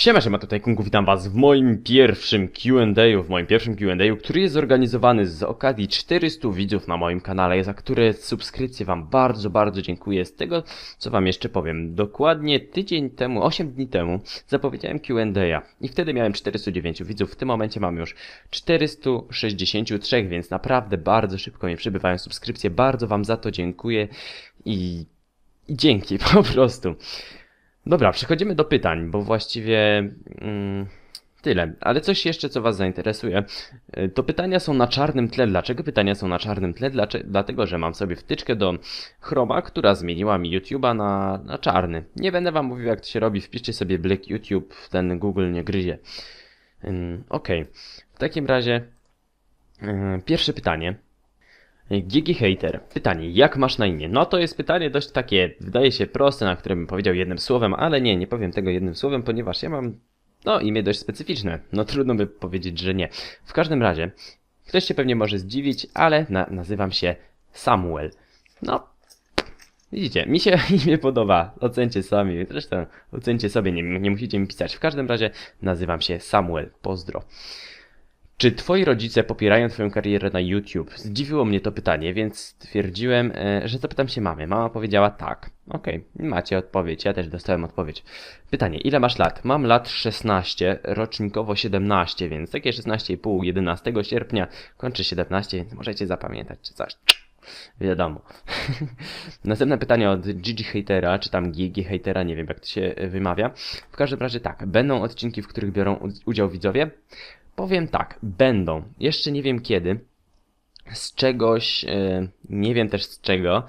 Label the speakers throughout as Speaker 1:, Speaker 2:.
Speaker 1: Siema, siema, tutaj Kungu, witam was w moim pierwszym Q&A, w moim pierwszym Q&A, który jest zorganizowany z okazji 400 widzów na moim kanale, za które subskrypcje wam bardzo, bardzo dziękuję. Z tego, co wam jeszcze powiem, dokładnie tydzień temu, 8 dni temu, zapowiedziałem Q&A i wtedy miałem 409 widzów, w tym momencie mam już 463, więc naprawdę bardzo szybko mi przybywają subskrypcje, bardzo wam za to dziękuję i, i dzięki po prostu. Dobra, przechodzimy do pytań, bo właściwie mm, tyle. Ale coś jeszcze, co Was zainteresuje. Y, To pytania są na czarnym tle. Dlaczego pytania są na czarnym tle? Dlaczego? Dlatego, że mam sobie wtyczkę do Chroma, która zmieniła mi YouTube'a na, na czarny. Nie będę Wam mówił, jak to się robi. Wpiszcie sobie Black YouTube, ten Google nie gryzie. Okej. W takim razie yy, pierwsze pytanie. Gigi Hater. Pytanie, jak masz na imię? No to jest pytanie dość takie, wydaje się proste, na które bym powiedział jednym słowem, ale nie, nie powiem tego jednym słowem, ponieważ ja mam, no, imię dość specyficzne. No trudno by powiedzieć, że nie. W każdym razie, ktoś się pewnie może zdziwić, ale na, nazywam się Samuel. No, widzicie, mi się imię podoba, ocencie sami, zresztą ocencie sobie, nie, nie musicie mi pisać. W każdym razie nazywam się Samuel, pozdro. Czy twoi rodzice popierają twoją karierę na YouTube? Zdziwiło mnie to pytanie, więc stwierdziłem, e, że zapytam się mamy. Mama powiedziała tak. Okej, macie odpowiedź, ja też dostałem odpowiedź. Pytanie, ile masz lat? Mam lat 16, rocznikowo 17, więc takie 16,5, 11 sierpnia kończy 17, więc możecie zapamiętać czy coś. Wiadomo. Następne pytanie od Gigi Hatera, czy tam Gigi Hatera, nie wiem jak to się wymawia. W każdym razie tak, będą odcinki, w których biorą udział widzowie? Powiem tak, będą. Jeszcze nie wiem kiedy. Z czegoś, e, nie wiem też z czego.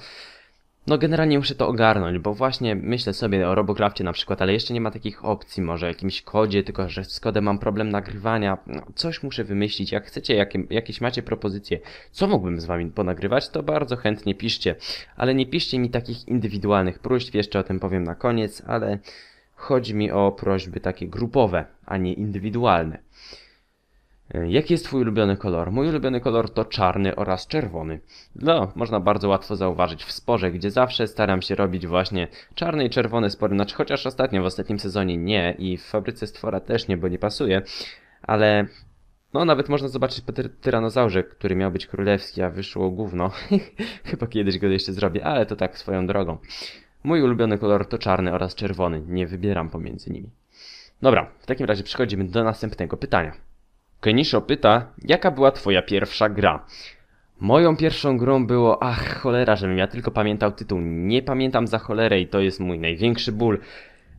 Speaker 1: No generalnie muszę to ogarnąć, bo właśnie myślę sobie o Robocrafcie na przykład, ale jeszcze nie ma takich opcji, może jakimś kodzie, tylko że z kodem mam problem nagrywania. No, coś muszę wymyślić. Jak chcecie, jakie, jakieś macie propozycje, co mógłbym z wami ponagrywać, to bardzo chętnie piszcie. Ale nie piszcie mi takich indywidualnych próśb, jeszcze o tym powiem na koniec, ale chodzi mi o prośby takie grupowe, a nie indywidualne. Jaki jest Twój ulubiony kolor? Mój ulubiony kolor to czarny oraz czerwony. No, można bardzo łatwo zauważyć w sporze, gdzie zawsze staram się robić właśnie czarny i czerwony spory, znaczy chociaż ostatnio, w ostatnim sezonie nie i w Fabryce Stwora też nie, bo nie pasuje, ale no nawet można zobaczyć po tyr- tyranozaurze, który miał być królewski, a wyszło gówno. Chyba kiedyś go jeszcze zrobię, ale to tak swoją drogą. Mój ulubiony kolor to czarny oraz czerwony, nie wybieram pomiędzy nimi. Dobra, w takim razie przechodzimy do następnego pytania. Kenisho pyta, jaka była twoja pierwsza gra? Moją pierwszą grą było, ach cholera, żebym ja tylko pamiętał tytuł. Nie pamiętam za cholerę i to jest mój największy ból.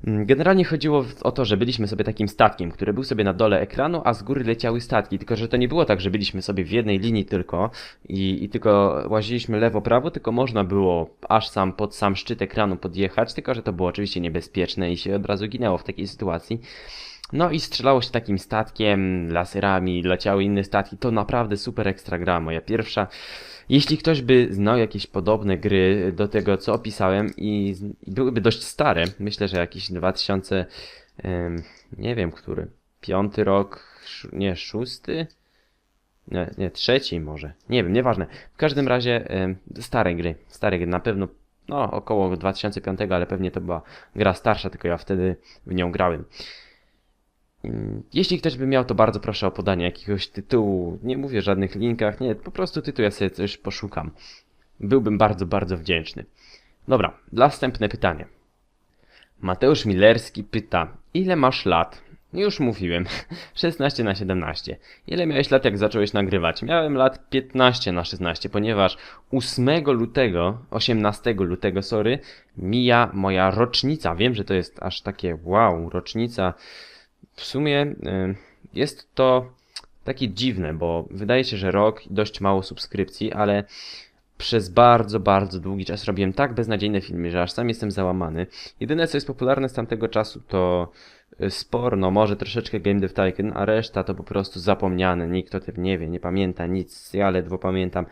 Speaker 1: Mm, Generalnie chodziło o to, że byliśmy sobie takim statkiem, który był sobie na dole ekranu, a z góry leciały statki. Tylko, że to nie było tak, że byliśmy sobie w jednej linii tylko i, i tylko łaziliśmy lewo-prawo, tylko można było aż sam pod sam szczyt ekranu podjechać, tylko, że to było oczywiście niebezpieczne i się od razu ginęło w takiej sytuacji. No i strzelało się takim statkiem, laserami, leciały inne statki. To naprawdę super ekstra gra, moja pierwsza. Jeśli ktoś by znał jakieś podobne gry do tego, co opisałem i, byłyby dość stare, myślę, że jakiś 2000, em, nie wiem który, piąty rok, nie, szósty? Nie, nie, trzeci może. Nie wiem, nieważne. W każdym razie em, stare gry, stare gry, na pewno no, około 2005, ale pewnie to była gra starsza, tylko ja wtedy w nią grałem. Mm, Jeśli ktoś by miał, to bardzo proszę o podanie jakiegoś tytułu. Nie mówię o żadnych linkach, nie, po prostu tytuł ja sobie coś poszukam. Byłbym bardzo, bardzo wdzięczny. Dobra, następne pytanie. Mateusz Milerski pyta, ile masz lat? Już mówiłem, 16 na 17. Ile miałeś lat, jak zacząłeś nagrywać? Miałem lat 15 na 16, ponieważ 8 lutego, 18 lutego, sorry, mija moja rocznica. Wiem, że to jest aż takie wow, rocznica. W sumie y, jest to takie dziwne, bo wydaje się, że rok i dość mało subskrypcji, ale przez bardzo, bardzo długi czas robiłem tak beznadziejne filmy, że aż sam jestem załamany. Jedyne co jest popularne z tamtego czasu to y, Spor, no może troszeczkę Game Dev Tycoon, a reszta to po prostu zapomniane. Nikt o tym nie wie, nie pamięta nic, ja ledwo pamiętam.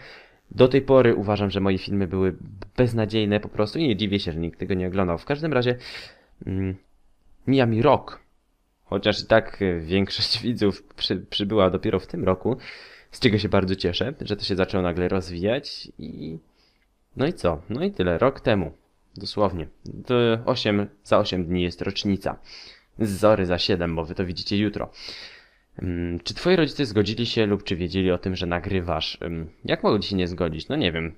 Speaker 1: Do tej pory uważam, że moje filmy były beznadziejne po prostu i nie dziwię się, że nikt tego nie oglądał. W każdym razie mm, mija mi rok Chociaż i tak y, większość widzów przy, przybyła dopiero w tym roku, z czego się bardzo cieszę, że to się zaczęło nagle rozwijać i... No i co? No i tyle, rok temu, dosłownie. To 8, za 8 dni jest rocznica. Zory za 7, bo wy to widzicie jutro. Ym, Czy twoi rodzice zgodzili się lub czy wiedzieli o tym, że nagrywasz? Ym, Jak mogli się nie zgodzić? No nie wiem.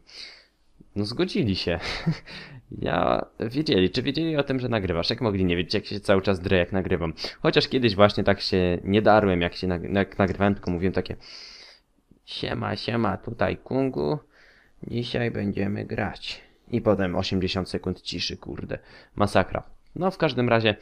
Speaker 1: No zgodzili się. Ja wiedzieli, czy wiedzieli o tym, że nagrywasz? Jak mogli nie wiedzieć, jak się cały czas drę, jak nagrywam? Chociaż kiedyś właśnie tak się nie darłem, jak się nag- jak nagrywałem, tylko mówiłem takie Siema, siema, tutaj Kungu. Dzisiaj będziemy grać. I potem 80 sekund ciszy, kurde. Masakra. No, w każdym razie,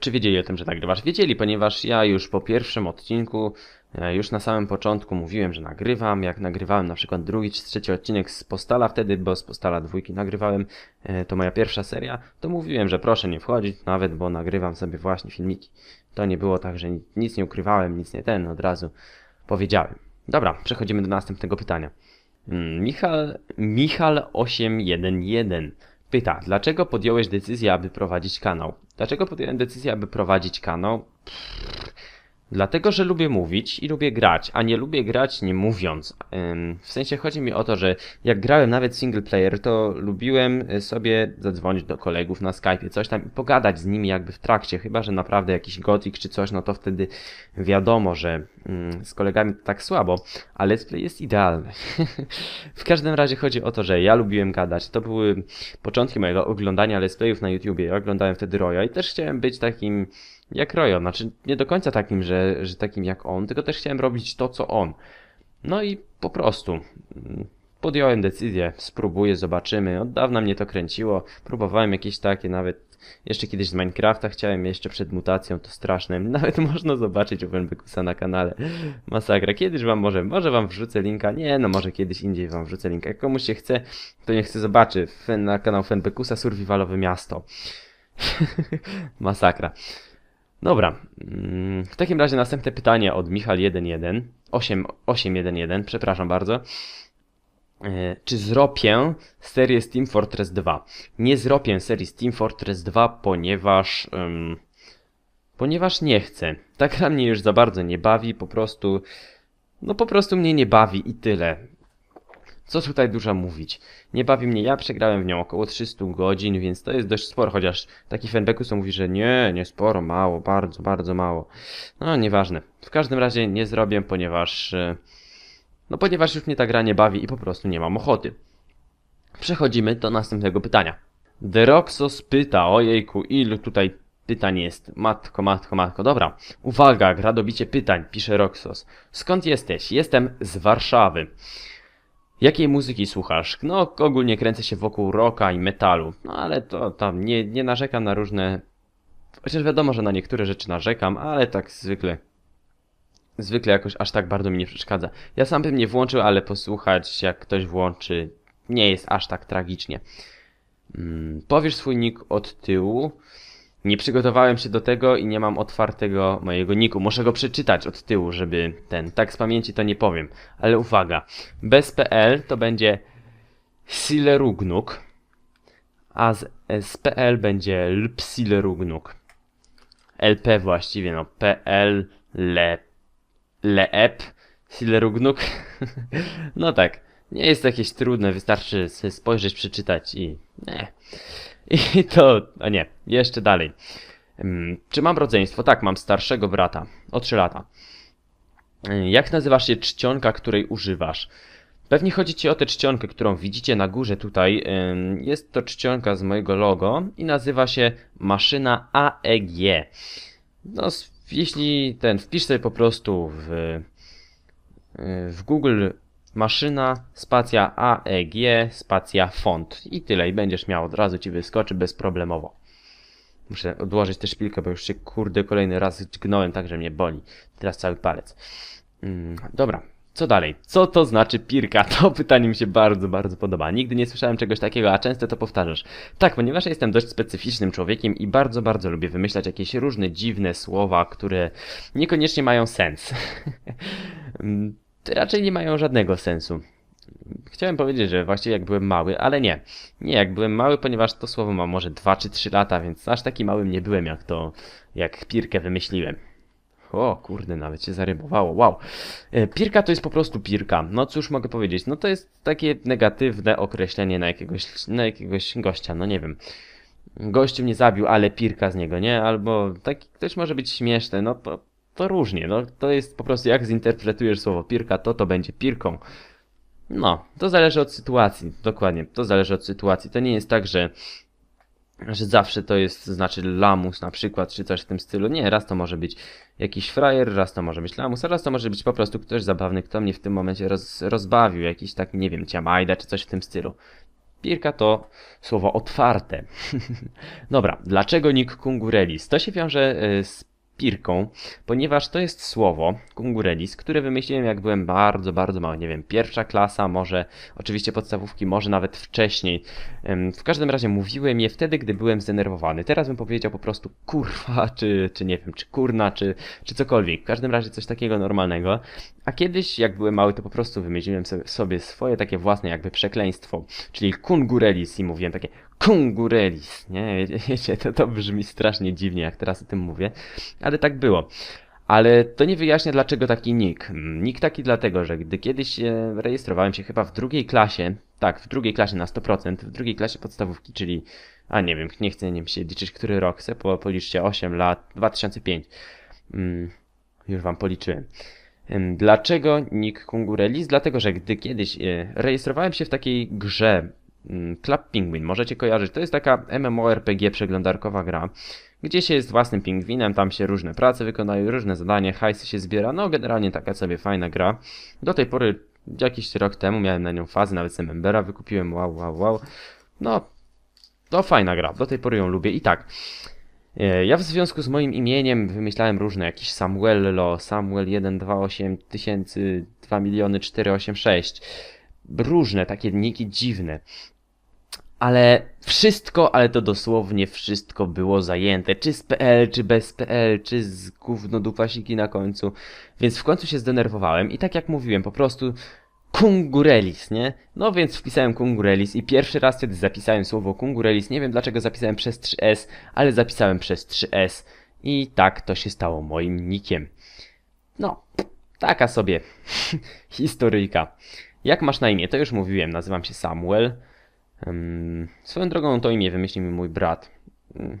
Speaker 1: czy wiedzieli o tym, że nagrywasz? Wiedzieli, ponieważ ja już po pierwszym odcinku, e, już na samym początku mówiłem, że nagrywam. Jak nagrywałem na przykład drugi czy trzeci odcinek z Postala wtedy, bo z Postala dwójki nagrywałem, e, to moja pierwsza seria, to mówiłem, że proszę nie wchodzić nawet, bo nagrywam sobie właśnie filmiki. To nie było tak, że ni- nic nie ukrywałem, nic nie ten, od razu powiedziałem. Dobra, przechodzimy do następnego pytania. Mm, Michal, Michal 811 pyta, dlaczego podjąłeś decyzję, aby prowadzić kanał? Dlaczego podjąłem decyzję, aby prowadzić kanał? Pff, Dlatego, że lubię mówić i lubię grać, a nie lubię grać nie mówiąc. W sensie chodzi mi o to, że jak grałem nawet single player, to lubiłem y, sobie zadzwonić do kolegów na Skype, coś tam i pogadać z nimi jakby w trakcie, chyba że naprawdę jakiś gotik czy coś, no to wtedy wiadomo, że mm, z kolegami to tak słabo, a let's play jest idealny. w każdym razie chodzi o to, że ja lubiłem gadać. To były początki mojego oglądania let's playów na YouTubie. Ja oglądałem wtedy Roya i też chciałem być takim jak Royo. Znaczy nie do końca takim, że, że takim jak on, tylko też chciałem robić to, co on. No i po prostu mm, podjąłem decyzję, spróbuję, zobaczymy. Od dawna mnie to kręciło. Próbowałem jakieś takie nawet jeszcze kiedyś z Minecrafta chciałem, jeszcze przed mutacją, to straszne. Nawet można zobaczyć u Wenbykusa na kanale. Masakra. Kiedyś wam może, może wam wrzucę linka. Nie, no może kiedyś indziej wam wrzucę linka. Jak komuś się chce, to niech chce zobaczy. Fen, na kanał Fenbekusa Survivalowe Miasto. Masakra. Dobra. mm, W takim razie następne pytanie od Michal11. 8, 811, przepraszam bardzo. E, Czy zrobię serię z Team Fortress 2? Nie zrobię serii z Team Fortress 2, ponieważ. em, ponieważ nie chcę. Ta gra mnie już za bardzo nie bawi, po prostu. No po prostu mnie nie bawi i tyle. Co tutaj dużo mówić? Nie bawi mnie, ja przegrałem w nią około 300 godzin, więc to jest dość sporo, chociaż taki fanbekus mówi, że nie, nie sporo, mało, bardzo, bardzo mało. No, nieważne. W każdym razie nie zrobię, ponieważ... e, No, ponieważ już mnie ta gra nie bawi i po prostu nie mam ochoty. Przechodzimy do następnego pytania. Deroxos pyta, ojejku, ilu tutaj pytań jest? Matko, matko, matko, dobra. Uwaga, gra dobicie pytań, pisze Roxos. Skąd jesteś? Jestem z Warszawy. Jakiej muzyki słuchasz? No, ogólnie kręcę się wokół rocka i metalu. No, ale to tam nie, nie narzekam na różne... Chociaż wiadomo, że na niektóre rzeczy narzekam, ale tak zwykle... Zwykle jakoś aż tak bardzo mi nie przeszkadza. Ja sam bym nie włączył, ale posłuchać jak ktoś włączy nie jest aż tak tragicznie. Mm, powiesz swój nick od tyłu. Nie przygotowałem się do tego i nie mam otwartego mojego niku. Muszę go przeczytać od tyłu, żeby ten. Tak z pamięci to nie powiem. Ale uwaga. Bez PL to będzie Silerugnuk. A z, z PL będzie Lpsilerugnuk. LP właściwie, no. PL Le, Leep Silerugnuk. no tak. Nie jest to jakieś trudne, wystarczy spojrzeć, przeczytać i... Nie. I to... A nie, jeszcze dalej. Ym, Czy mam rodzeństwo? Tak, mam starszego brata. O 3 lata. Y, Jak nazywa się czcionka, której używasz? Pewnie chodzi ci o tę czcionkę, którą widzicie na górze tutaj. Ym, Jest to czcionka z mojego logo i nazywa się maszyna AEG. No, jeśli ten, wpisz sobie po prostu w, y, w Google maszyna, spacja AEG, spacja font i tyle i będziesz miał, od razu ci wyskoczy bezproblemowo. Muszę odłożyć tę szpilkę, bo już się kurde kolejny raz dźgnąłem, tak że mnie boli. Teraz cały palec. Mm, dobra, co dalej? Co to znaczy pirka? To pytanie mi się bardzo, bardzo podoba. Nigdy nie słyszałem czegoś takiego, a często to powtarzasz. Tak, ponieważ jestem dość specyficznym człowiekiem i bardzo, bardzo lubię wymyślać jakieś różne dziwne słowa, które niekoniecznie mają sens. Raczej nie mają żadnego sensu. Chciałem powiedzieć, że właściwie jak byłem mały, ale nie. Nie, jak byłem mały, ponieważ to słowo ma może 2 czy 3 lata, więc aż taki małym nie byłem, jak to, jak pirkę wymyśliłem. O, kurde, nawet się zarymowało, wow. E, Pirka to jest po prostu pirka. No cóż mogę powiedzieć, no to jest takie negatywne określenie na jakiegoś, na jakiegoś gościa, no nie wiem. gościu mnie zabił, ale pirka z niego, nie? Albo taki też może być śmieszne, no to, to różnie, no to jest po prostu jak zinterpretujesz słowo pirka, to to będzie pirką. No, to zależy od sytuacji, dokładnie, to zależy od sytuacji. To nie jest tak, że że zawsze to jest, znaczy lamus na przykład, czy coś w tym stylu. Nie, raz to może być jakiś frajer, raz to może być lamus, a raz to może być po prostu ktoś zabawny, kto mnie w tym momencie roz, rozbawił, jakiś tak, nie wiem, ciamajda, czy coś w tym stylu. Pirka to słowo otwarte. Dobra, dlaczego Nick Kungurelis? To się wiąże e, z pirką, ponieważ to jest słowo kungurelis, które wymyśliłem jak byłem bardzo, bardzo mały, nie wiem, pierwsza klasa, może oczywiście podstawówki, może nawet wcześniej. W każdym razie mówiłem je wtedy, gdy byłem zdenerwowany. Teraz bym powiedział po prostu kurwa, czy, czy nie wiem, czy kurna, czy, czy cokolwiek. W każdym razie coś takiego normalnego. A kiedyś, jak byłem mały, to po prostu wymyśliłem sobie swoje takie własne jakby przekleństwo, czyli kungurelis i mówiłem takie Kungurelis, nie? Wiecie, to, to brzmi strasznie dziwnie, jak teraz o tym mówię, ale tak było. Ale to nie wyjaśnia, dlaczego taki nick. Nick taki dlatego, że gdy kiedyś rejestrowałem się chyba w drugiej klasie, tak, w drugiej klasie na 100%, w drugiej klasie podstawówki, czyli, a nie wiem, nie chcę nie wiem, się liczyć, który rok, chcę, po, policzcie 8 lat, 2005. Hmm, już wam policzyłem. Dlaczego nick Kungurelis? Dlatego, że gdy kiedyś e, rejestrowałem się w takiej grze Mm, Club Penguin, możecie kojarzyć. To jest taka MMORPG przeglądarkowa gra, gdzie się jest własnym pingwinem, tam się różne prace wykonają, różne zadania, hajsy się zbiera. No generalnie taka sobie fajna gra. Do tej pory, jakiś rok temu miałem na nią fazę, nawet membera wykupiłem, wow, wow, wow. No, to fajna gra, do tej pory ją lubię i tak. E, ja w związku z moim imieniem wymyślałem różne, jakiś Samuello, Samuel 128 tysięcy, 2 miliony 486 różne takie niki dziwne ale wszystko, ale to dosłownie wszystko było zajęte, czy z PL, czy bez PL, czy z gówno dupasiki na końcu, więc w końcu się zdenerwowałem i tak jak mówiłem, po prostu Kungurelis, nie? No więc wpisałem Kungurelis i pierwszy raz wtedy zapisałem słowo Kungurelis, nie wiem dlaczego zapisałem przez 3S, ale zapisałem przez 3S i tak to się stało moim nikiem. No, taka sobie historyjka. Jak masz na imię? To już mówiłem, nazywam się Samuel. Swoją drogą to imię wymyślił mi mój brat. Um,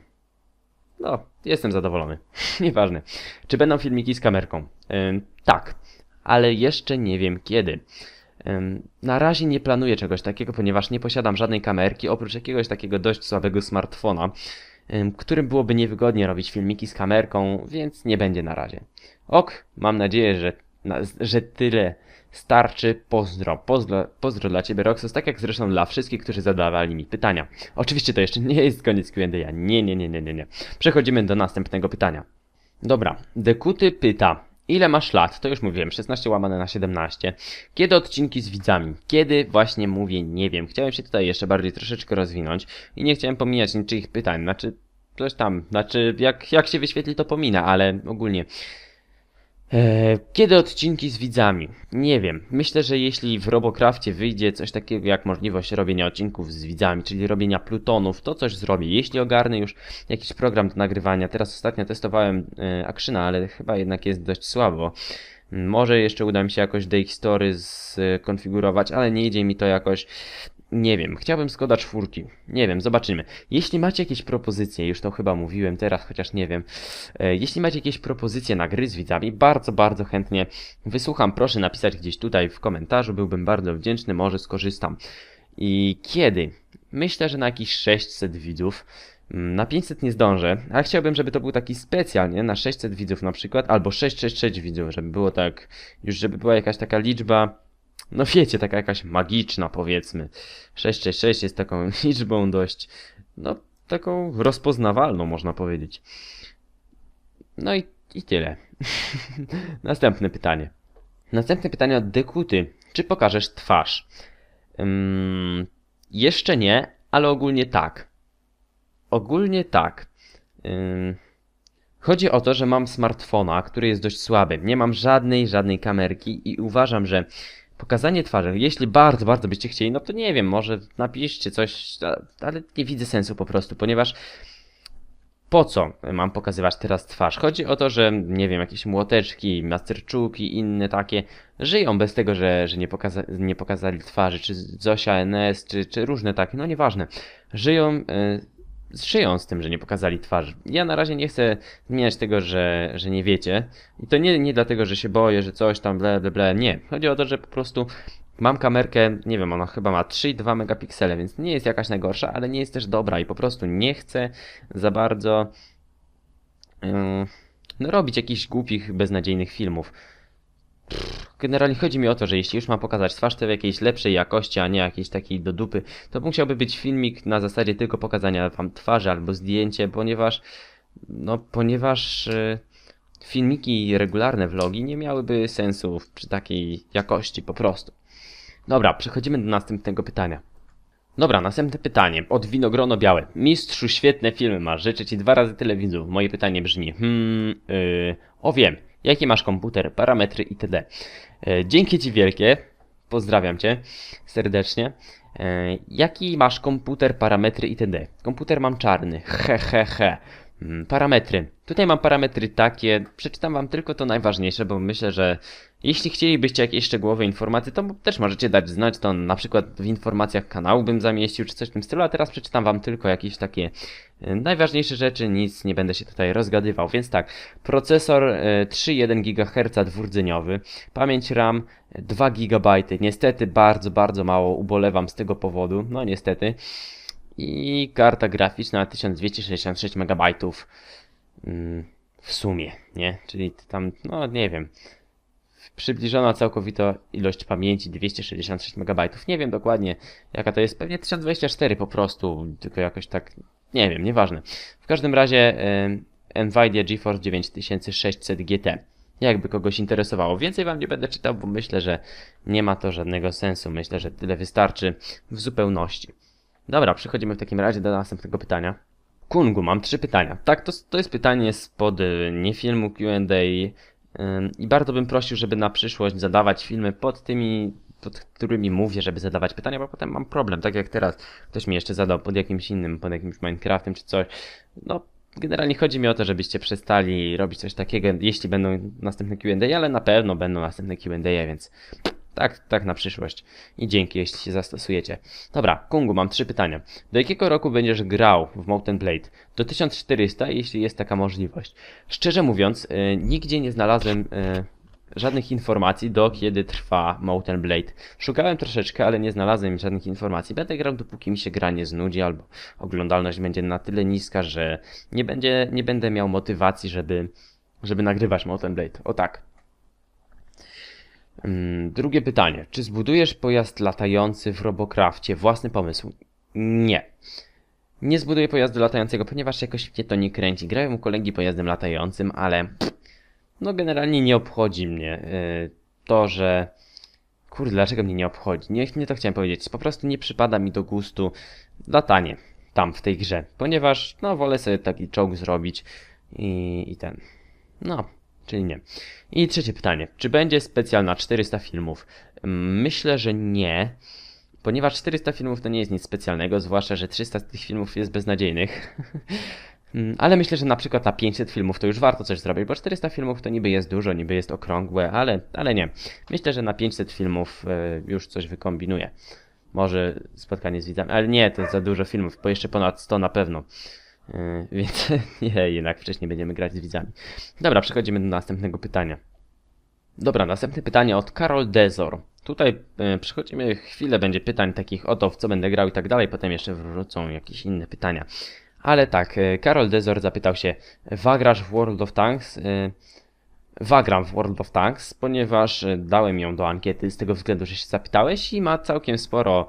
Speaker 1: no, jestem zadowolony. Nieważne. Czy będą filmiki z kamerką? Tak, ale jeszcze nie wiem kiedy. Na razie nie planuję czegoś takiego, ponieważ nie posiadam żadnej kamerki, oprócz jakiegoś takiego dość słabego smartfona, którym byłoby niewygodnie robić filmiki z kamerką, więc nie będzie na razie. Ok, mam nadzieję, że, że tyle Starczy pozdro. Pozdro, pozdro dla Ciebie, Roxos, tak jak zresztą dla wszystkich, którzy zadawali mi pytania. Oczywiście to jeszcze nie jest koniec Q&A. Nie, nie, nie, nie, nie, nie. Przechodzimy do następnego pytania. Dobra, Dekuty pyta, ile masz lat? To już mówiłem, 16 łamane na 17. Kiedy odcinki z widzami? Kiedy właśnie mówię, nie wiem. Chciałem się tutaj jeszcze bardziej troszeczkę rozwinąć i nie chciałem pomijać niczyich pytań. Znaczy, coś tam, znaczy, jak, jak się wyświetli, to pomina, ale ogólnie kiedy odcinki z widzami? Nie wiem. Myślę, że jeśli w Robocraftie wyjdzie coś takiego jak możliwość robienia odcinków z widzami, czyli robienia plutonów, to coś zrobię. Jeśli ogarnę już jakiś program do nagrywania, teraz ostatnio testowałem e, Actiona, ale chyba jednak jest dość słabo. Może jeszcze uda mi się jakoś DxTory skonfigurować, ale nie idzie mi to jakoś nie wiem, chciałbym Skoda czwórki. Nie wiem, zobaczymy. Jeśli macie jakieś propozycje, już to chyba mówiłem teraz, chociaż nie wiem. E, jeśli macie jakieś propozycje na gry z widzami, bardzo, bardzo chętnie wysłucham. Proszę napisać gdzieś tutaj w komentarzu, byłbym bardzo wdzięczny, może skorzystam. I kiedy? Myślę, że na jakieś 600 widzów. Mm, na 500 nie zdążę, a chciałbym, żeby to był taki specjalnie na 600 widzów na przykład, albo 666 widzów, żeby było tak, już żeby była jakaś taka liczba no wiecie, taka jakaś magiczna powiedzmy. 666 jest taką liczbą dość, no taką rozpoznawalną można powiedzieć. No i, i tyle. Następne pytanie. Następne pytanie od Dekuty. Czy pokażesz twarz? Um, jeszcze nie, ale ogólnie tak. Ogólnie tak. Um, chodzi o to, że mam smartfona, który jest dość słaby. Nie mam żadnej, żadnej kamerki i uważam, że Pokazanie twarzy. Jeśli bardzo, bardzo byście chcieli, no to nie wiem, może napiszcie coś, ale nie widzę sensu po prostu, ponieważ po co mam pokazywać teraz twarz? Chodzi o to, że nie wiem, jakieś młoteczki, masterczuki inne takie żyją bez tego, że, że nie, pokaza nie pokazali twarzy, czy Zosia NS, czy, czy różne takie, no nieważne. Żyją żyją z tym, że nie pokazali twarzy. Ja na razie nie chcę zmieniać tego, że, że nie wiecie. I to nie, nie dlatego, że się boję, że coś tam ble, ble, ble. Nie. Chodzi o to, że po prostu mam kamerkę, nie wiem, ona chyba ma 3,2 megapiksele, więc nie jest jakaś najgorsza, ale nie jest też dobra i po prostu nie chcę za bardzo yy, no, robić jakichś głupich, beznadziejnych filmów. Generalnie chodzi mi o to, że jeśli już mam pokazać twarz, to w jakiejś lepszej jakości, a nie jakiejś takiej do dupy, to musiałby być filmik na zasadzie tylko pokazania wam twarzy albo zdjęcie, ponieważ no ponieważ y, filmiki regularne vlogi nie miałyby sensu przy takiej jakości po prostu. Dobra, przechodzimy do następnego pytania. Dobra, następne pytanie. Od Winogrono Białe. Mistrzu, świetne filmy masz. Życzę ci dwa razy tyle widzów. Moje pytanie brzmi. Hmm, yy, o wiem. Jaki masz komputer, parametry itd. Yy, dzięki ci wielkie. Pozdrawiam cię serdecznie. Yy, jaki masz komputer, parametry itd. Komputer mam czarny. He, he, he. Mm, Parametry. Tutaj mam parametry takie, przeczytam wam tylko to najważniejsze, bo myślę, że jeśli chcielibyście jakieś szczegółowe informacje, to też możecie dać znać, to na przykład w informacjach kanału bym zamieścił, czy coś w tym stylu, a teraz przeczytam wam tylko jakieś takie e, najważniejsze rzeczy, nic nie będę się tutaj rozgadywał. Więc tak, procesor e, 3,1 GHz dwurdzeniowy, pamięć RAM 2 GB, niestety bardzo, bardzo mało, ubolewam z tego powodu, no niestety. I karta graficzna 1266 MB mm, w sumie, nie? Czyli tam, no nie wiem, przybliżona całkowita ilość pamięci 266 MB. Nie wiem dokładnie jaka to jest, pewnie 1024 po prostu, tylko jakoś tak, nie wiem, nieważne. W każdym razie e, Nvidia GeForce 9600 GT. Jakby kogoś interesowało. Więcej wam nie będę czytał, bo myślę, że nie ma to żadnego sensu. Myślę, że tyle wystarczy w zupełności. Dobra, przechodzimy w takim razie do następnego pytania. Kungu, mam trzy pytania. Tak, to, to jest pytanie spod y, nie filmu Q&A i bardzo bym prosił, żeby na przyszłość zadawać filmy pod tymi, pod którymi mówię, żeby zadawać pytania, bo potem mam problem, tak jak teraz ktoś mi jeszcze zadał pod jakimś innym, pod jakimś Minecraftem czy coś. No, generalnie chodzi mi o to, żebyście przestali robić coś takiego, jeśli będą następne Q&A, ale na pewno będą następne Q&A, więc tak, tak na przyszłość. I dzięki, jeśli się zastosujecie. Dobra, Kungu, mam trzy pytania. Do jakiego roku będziesz grał w Mountain Blade? Do 1400, jeśli jest taka możliwość. Szczerze mówiąc, y, nigdzie nie znalazłem y, żadnych informacji, do kiedy trwa Mountain Blade. Szukałem troszeczkę, ale nie znalazłem żadnych informacji. Będę grał, dopóki mi się gra nie znudzi, albo oglądalność będzie na tyle niska, że nie, będzie, nie będę miał motywacji, żeby, żeby nagrywać Mountain Blade. O tak. Mm, Drugie pytanie. Czy zbudujesz pojazd latający w Robocrafcie? Własny pomysł? Nie. Nie zbuduję pojazdu latającego, ponieważ jakoś mnie to nie kręci. Grają u kolegi pojazdem latającym, ale no generalnie nie obchodzi mnie yy, to, że kurde, dlaczego mnie nie obchodzi? Nie, nie to chciałem powiedzieć. Po prostu nie przypada mi do gustu latanie tam w tej grze, ponieważ no wolę sobie taki czołg zrobić i, i ten. No, czyli nie. I trzecie pytanie. Czy będzie specjal na 400 filmów? Mm, Myślę, że nie. Ponieważ 400 filmów to nie jest nic specjalnego, zwłaszcza, że 300 z tych filmów jest beznadziejnych. Mm, Ale myślę, że na przykład na 500 filmów to już warto coś zrobić, bo 400 filmów to niby jest dużo, niby jest okrągłe, ale, ale nie. Myślę, że na 500 filmów e, już coś wykombinuję. Może spotkanie z widzami, ale nie, to jest za dużo filmów, bo jeszcze ponad 100 na pewno. Yy, więc nie, jednak wcześniej będziemy grać z widzami. Dobra, przechodzimy do następnego pytania. Dobra, następne pytanie od Karol Dezor. Tutaj e, przechodzimy, chwilę będzie pytań takich o to, w co będę grał i tak dalej, potem jeszcze wrócą jakieś inne pytania. Ale tak, e, Karol Dezor zapytał się, wagrasz w World of Tanks? Wagram w World of Tanks, ponieważ dałem ją do ankiety z tego względu, że się zapytałeś i ma całkiem sporo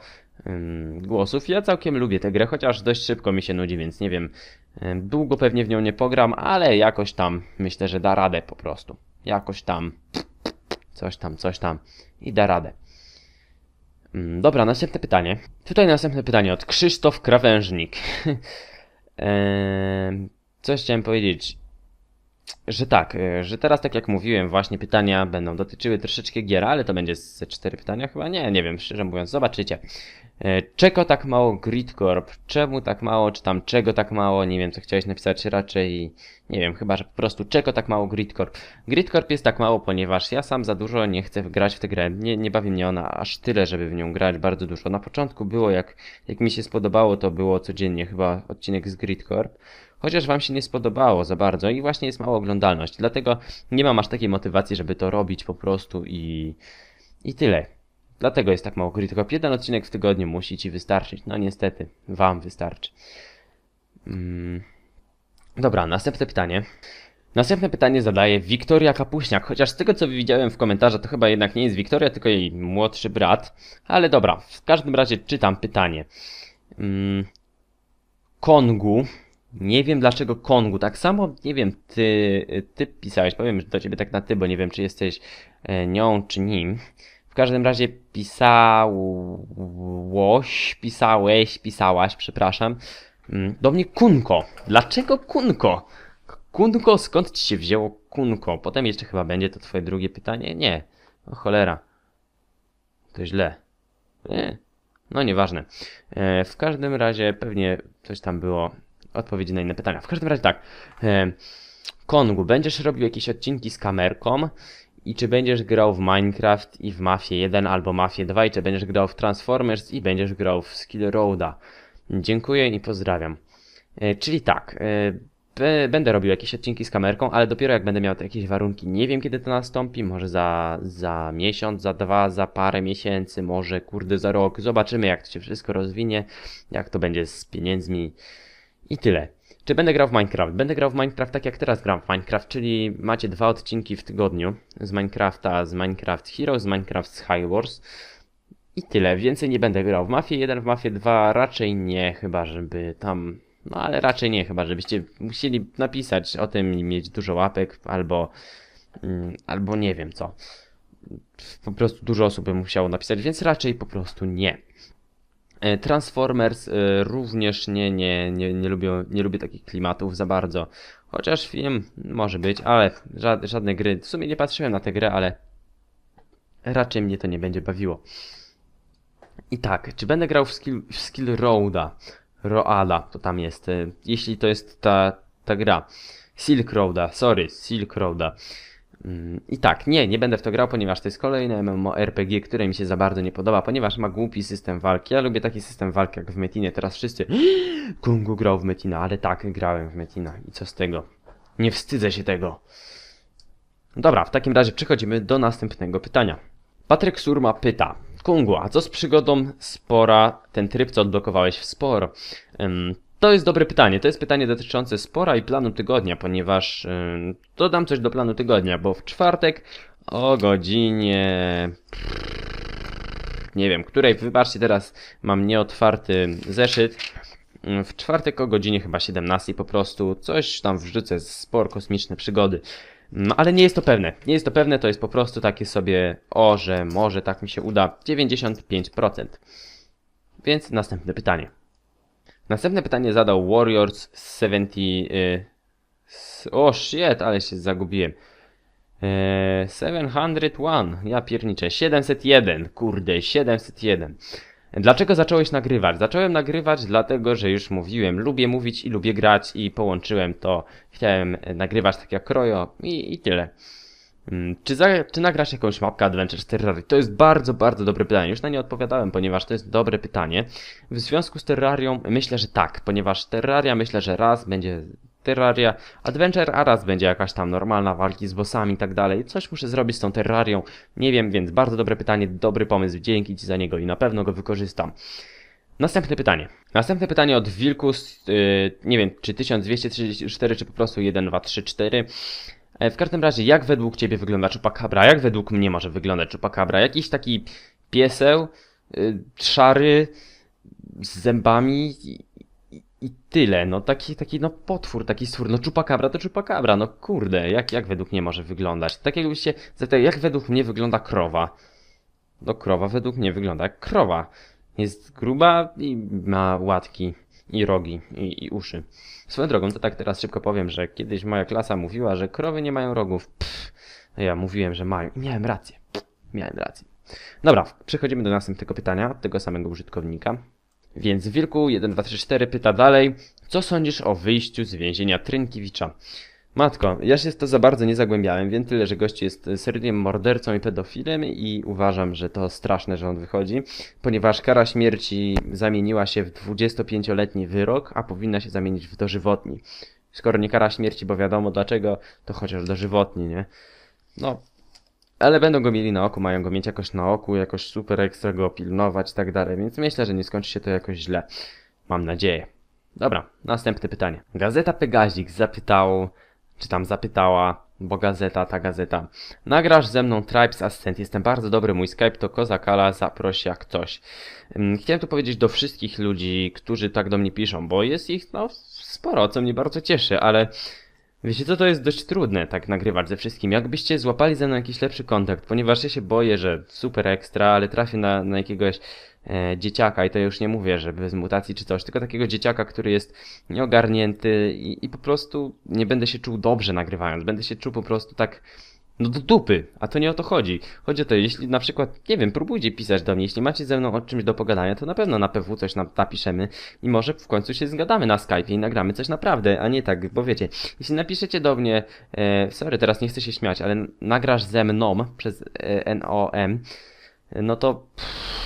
Speaker 1: głosów. Ja całkiem lubię tę grę, chociaż dość szybko mi się nudzi, więc nie wiem, długo pewnie w nią nie pogram, ale jakoś tam myślę, że da radę po prostu. Jakoś tam, coś tam, coś tam i da radę. Dobra, następne pytanie. Tutaj następne pytanie od Krzysztof Krawężnik. Eee, coś chciałem powiedzieć. Że tak, e, że teraz tak jak mówiłem, właśnie pytania będą dotyczyły troszeczkę gier, ale to będzie ze cztery pytania chyba? Nie, nie wiem, szczerze mówiąc, zobaczycie. E, Czego tak mało Grid Corp? Czemu tak mało, czy tam czego tak mało? Nie wiem, co chciałeś napisać raczej, nie wiem, chyba, że po prostu czego tak mało Grid Corp? Grid Corp jest tak mało, ponieważ ja sam za dużo nie chcę grać w tę grę. Nie, nie bawi mnie ona aż tyle, żeby w nią grać bardzo dużo. Na początku było, jak, jak mi się spodobało, to było codziennie chyba odcinek z Grid Corp. Chociaż wam się nie spodobało za bardzo i właśnie jest mała oglądalność. Dlatego nie mam aż takiej motywacji, żeby to robić po prostu i, i tyle. Dlatego jest tak mało gry. Tylko jeden odcinek w tygodniu musi ci wystarczyć. No niestety, wam wystarczy. Mm. Dobra, następne pytanie. Następne pytanie zadaje Wiktoria Kapuśniak, chociaż z tego co widziałem w komentarzach to chyba jednak nie jest Wiktoria, tylko jej młodszy brat. Ale dobra, w każdym razie czytam pytanie. Mm. Kongu. Nie wiem dlaczego Kongu. Tak samo, nie wiem, ty, ty pisałeś, powiem do ciebie tak na ty, bo nie wiem czy jesteś e, nią czy nim. W każdym razie pisałoś, pisałeś, pisałaś, przepraszam, mm, do mnie Kunko. Dlaczego Kunko? Kunko, skąd ci się wzięło Kunko? Potem jeszcze chyba będzie to twoje drugie pytanie? Nie. O cholera. To źle. Nie. No nieważne. E, w każdym razie pewnie coś tam było odpowiedzi na inne pytania. W każdym razie tak. Kongu, będziesz robił jakieś odcinki z kamerką i czy będziesz grał w Minecraft i w Mafia 1 albo Mafia 2 i czy będziesz grał w Transformers i będziesz grał w Skill Roada. Dziękuję i pozdrawiam. E, czyli tak, e, będę robił jakieś odcinki z kamerką, ale dopiero jak będę miał jakieś warunki, nie wiem kiedy to nastąpi, może za, za miesiąc, za dwa, za parę miesięcy, może kurde za rok. Zobaczymy jak to się wszystko rozwinie, jak to będzie z pieniędzmi i tyle. Czy będę grał w Minecraft? Będę grał w Minecraft tak jak teraz gram w Minecraft, czyli macie dwa odcinki w tygodniu z Minecrafta, z Minecraft Heroes, z Minecraft Skywars. I tyle. Więcej nie będę grał w Mafię 1, w Mafię 2 raczej nie, chyba żeby tam... No ale raczej nie, chyba żebyście musieli napisać o tym i mieć dużo łapek, albo... mm, albo nie wiem co. Po prostu dużo osób by musiało napisać, więc raczej po prostu nie. E, Transformers e, również nie, nie, nie, nie, lubię, nie lubię takich klimatów za bardzo. Chociaż film może być, ale ża żadne gry. W sumie nie patrzyłem na tę grę, ale raczej mnie to nie będzie bawiło. I tak, czy będę grał w Skill, w skill Roada? Roada, to tam jest. e, Jeśli to jest ta, ta gra. Silk Roada, sorry, Silk Roada. Mm, I tak, nie, nie będę w to grał, ponieważ to jest kolejne MMORPG, które mi się za bardzo nie podoba, ponieważ ma głupi system walki. Ja lubię taki system walki jak w Metinie. Teraz wszyscy Kungu grał w Metina, ale tak, grałem w Metina. I co z tego? Nie wstydzę się tego. Dobra, w takim razie przechodzimy do następnego pytania. Patryk Surma pyta. Kungu, a co z przygodą Spora, ten tryb, co odblokowałeś w Sporo? Ym, to jest dobre pytanie. To jest pytanie dotyczące Spora i planu tygodnia, ponieważ ym, dodam coś do planu tygodnia, bo w czwartek o godzinie... Nie wiem, której, wybaczcie, teraz mam nieotwarty zeszyt. W czwartek o godzinie chyba 17 po prostu coś tam wrzucę z Spor Kosmiczne Przygody. No, ale nie jest to pewne. Nie jest to pewne, to jest po prostu takie sobie, o, że może tak mi się uda. 95%. Więc następne pytanie. Następne pytanie zadał Warriors 70. Y, o shit, ale się zagubiłem. E, 701. Ja pierniczę. 701. Kurde, 701. Dlaczego zacząłeś nagrywać? Zacząłem nagrywać dlatego, że już mówiłem, lubię mówić i lubię grać i połączyłem to. Chciałem nagrywać tak jak Krojo i, i tyle. Mm, Czy, za, czy nagrasz jakąś mapkę Adventure z Terrarii? To jest bardzo, bardzo dobre pytanie. Już na nie odpowiadałem, ponieważ to jest dobre pytanie. W związku z Terrarią myślę, że tak, ponieważ Terraria myślę, że raz będzie Terraria Adventure, a raz będzie jakaś tam normalna walki z bossami i tak dalej. Coś muszę zrobić z tą Terrarią. Nie wiem, więc bardzo dobre pytanie, dobry pomysł. Dzięki Ci za niego i na pewno go wykorzystam. Następne pytanie. Następne pytanie od Wilkus, yy, nie wiem, czy 1234, czy po prostu 1234. E, W każdym razie, jak według Ciebie wygląda Chupacabra? Jak według mnie może wyglądać Chupacabra? Jakiś taki pieseł, y, szary, z zębami i, i, i tyle. No taki, taki no potwór, taki stwór. No Chupacabra to Chupacabra, no kurde, jak, jak według mnie może wyglądać? Tak jakbyście zapytali, jak według mnie wygląda krowa? No krowa według mnie wygląda jak krowa. Jest gruba i ma łatki. i rogi i, i uszy. Swoją drogą, to tak teraz szybko powiem, że kiedyś moja klasa mówiła, że krowy nie mają rogów. Pff, a ja mówiłem, że mają i miałem rację. Pff, miałem rację. Dobra, przechodzimy do następnego pytania od tego samego użytkownika. Więc Wilku 1234 pyta dalej, co sądzisz o wyjściu z więzienia Trynkiewicza? Matko, ja się w to za bardzo nie zagłębiałem, wiem tyle, że gość jest seryjnym mordercą i pedofilem i uważam, że to straszne, że on wychodzi, ponieważ kara śmierci zamieniła się w 25-letni wyrok, a powinna się zamienić w dożywotni. Skoro nie kara śmierci, bo wiadomo dlaczego, to chociaż dożywotni, nie? No, ale będą go mieli na oku, mają go mieć jakoś na oku, jakoś super ekstra go pilnować i tak dalej, więc myślę, że nie skończy się to jakoś źle. Mam nadzieję. Dobra, następne pytanie. Gazeta Pegazik zapytał, czy tam zapytała, bo gazeta, ta gazeta. Nagrasz ze mną Tribes Ascent, jestem bardzo dobry, mój Skype to Kozakala, zaproś jak coś. Ym, Chciałem tu powiedzieć do wszystkich ludzi, którzy tak do mnie piszą, bo jest ich, no, sporo, co mnie bardzo cieszy, ale Wiecie co, to jest dość trudne tak nagrywać ze wszystkim. Jakbyście złapali ze mną jakiś lepszy kontakt, ponieważ ja się boję, że super ekstra, ale trafię na, na jakiegoś dzieciaka i to już nie mówię, że bez mutacji czy coś, tylko takiego dzieciaka, który jest nieogarnięty i, i po prostu nie będę się czuł dobrze nagrywając. Będę się czuł po prostu tak no do dupy, a to nie o to chodzi. Chodzi o to, jeśli na przykład, nie wiem, próbujcie pisać do mnie, jeśli macie ze mną o czymś do pogadania, to na pewno na PW coś nam napiszemy i może w końcu się zgadamy na Skype i nagramy coś naprawdę, a nie tak, bo wiecie, jeśli napiszecie do mnie, e, sorry, teraz nie chcę się śmiać, ale nagrasz ze mną przez e, N-O-M, no to pff,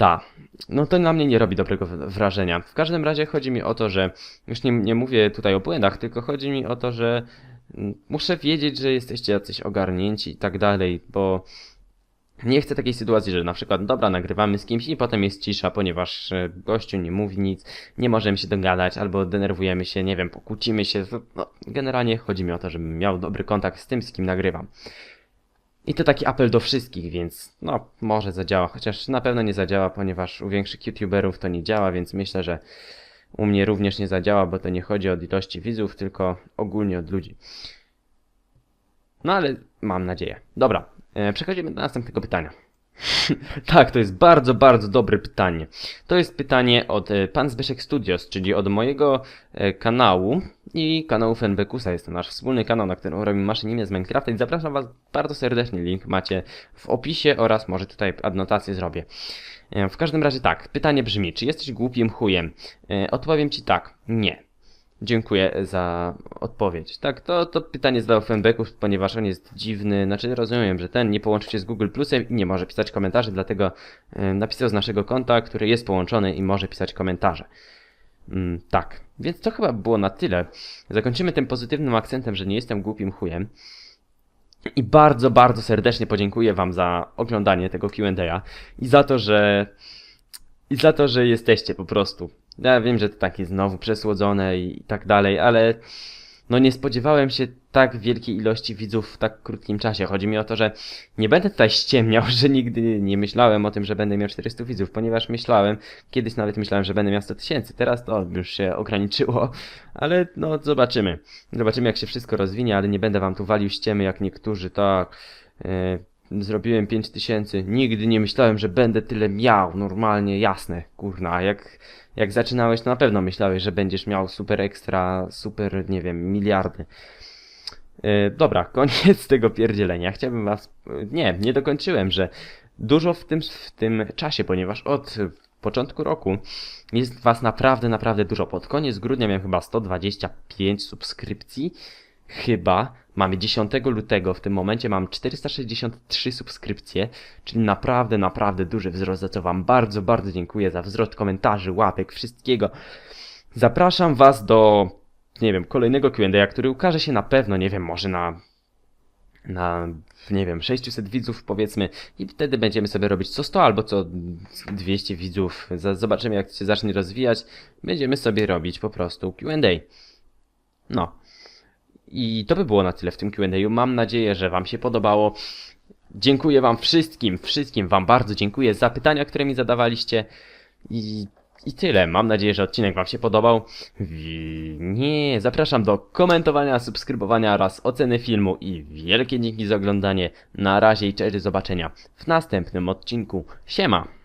Speaker 1: ta, no to na mnie nie robi dobrego wrażenia. W każdym razie chodzi mi o to, że już nie, nie mówię tutaj o błędach, tylko chodzi mi o to, że mm, muszę wiedzieć, że jesteście jacyś ogarnięci i tak dalej, bo nie chcę takiej sytuacji, że na przykład, dobra, nagrywamy z kimś i potem jest cisza, ponieważ e, gościu nie mówi nic, nie możemy się dogadać, albo denerwujemy się, nie wiem, pokłócimy się. No, generalnie chodzi mi o to, żebym miał dobry kontakt z tym, z kim nagrywam. I to taki apel do wszystkich, więc no, może zadziała, chociaż na pewno nie zadziała, ponieważ u większych youtuberów to nie działa, więc myślę, że u mnie również nie zadziała, bo to nie chodzi o ilości widzów, tylko ogólnie od ludzi. No ale mam nadzieję. Dobra, e, przechodzimy do następnego pytania. tak, to jest bardzo, bardzo dobre pytanie. To jest pytanie od e, Pan Zbyszek Studios, czyli od mojego e, kanału i kanału Fenbekusa. Jest to nasz wspólny kanał, na którym robimy maszynimie z Minecrafta i zapraszam Was bardzo serdecznie. Link macie w opisie oraz może tutaj adnotację zrobię. E, W każdym razie tak, pytanie brzmi, czy jesteś głupim chujem? Odpowiem Ci tak, nie. Dziękuję za odpowiedź. Tak, to, to pytanie zadał Fanbacków, ponieważ on jest dziwny. Znaczy, rozumiem, że ten nie połączył się z Google Plusem i nie może pisać komentarzy, dlatego napisał z naszego konta, który jest połączony i może pisać komentarze. Mm, tak, więc to chyba było na tyle. Zakończymy tym pozytywnym akcentem, że nie jestem głupim chujem. I bardzo, bardzo serdecznie podziękuję Wam za oglądanie tego QA i za to, że. I za to, że jesteście po prostu. Ja wiem, że to takie znowu przesłodzone i tak dalej, ale no nie spodziewałem się tak wielkiej ilości widzów w tak krótkim czasie. Chodzi mi o to, że nie będę tutaj ściemniał, że nigdy nie myślałem o tym, że będę miał 400 widzów, ponieważ myślałem, kiedyś nawet myślałem, że będę miał 100 tysięcy, teraz to już się ograniczyło, ale no zobaczymy. Zobaczymy jak się wszystko rozwinie, ale nie będę wam tu walił ściemy jak niektórzy, tak. e, Zrobiłem 5000, nigdy nie myślałem, że będę tyle miał, normalnie, jasne, kurna, jak, jak zaczynałeś, to na pewno myślałeś, że będziesz miał super ekstra, super, nie wiem, miliardy. E, dobra, koniec tego pierdzielenia. Chciałbym was. Nie, nie dokończyłem, że dużo w tym, w tym czasie, ponieważ od początku roku jest was naprawdę, naprawdę dużo. Pod koniec grudnia miałem chyba 125 subskrypcji. Chyba. Mamy 10 lutego, w tym momencie mam 463 subskrypcje, czyli naprawdę, naprawdę duży wzrost, za co wam bardzo, bardzo dziękuję za wzrost komentarzy, łapek, wszystkiego. Zapraszam was do nie wiem, kolejnego Q&A, który ukaże się na pewno, nie wiem, może na na, nie wiem, 600 widzów powiedzmy i wtedy będziemy sobie robić co 100 albo co 200 widzów. Zobaczymy jak się zacznie rozwijać. Będziemy sobie robić po prostu Q&A. No. I to by było na tyle w tym Q&A. Mam nadzieję, że wam się podobało. Dziękuję wam wszystkim, wszystkim wam bardzo dziękuję za pytania, które mi zadawaliście. I, I tyle. Mam nadzieję, że odcinek wam się podobał. Wi- Nie, zapraszam do komentowania, subskrybowania oraz oceny filmu i wielkie dzięki za oglądanie. Na razie i cześć, do zobaczenia w następnym odcinku. Siema!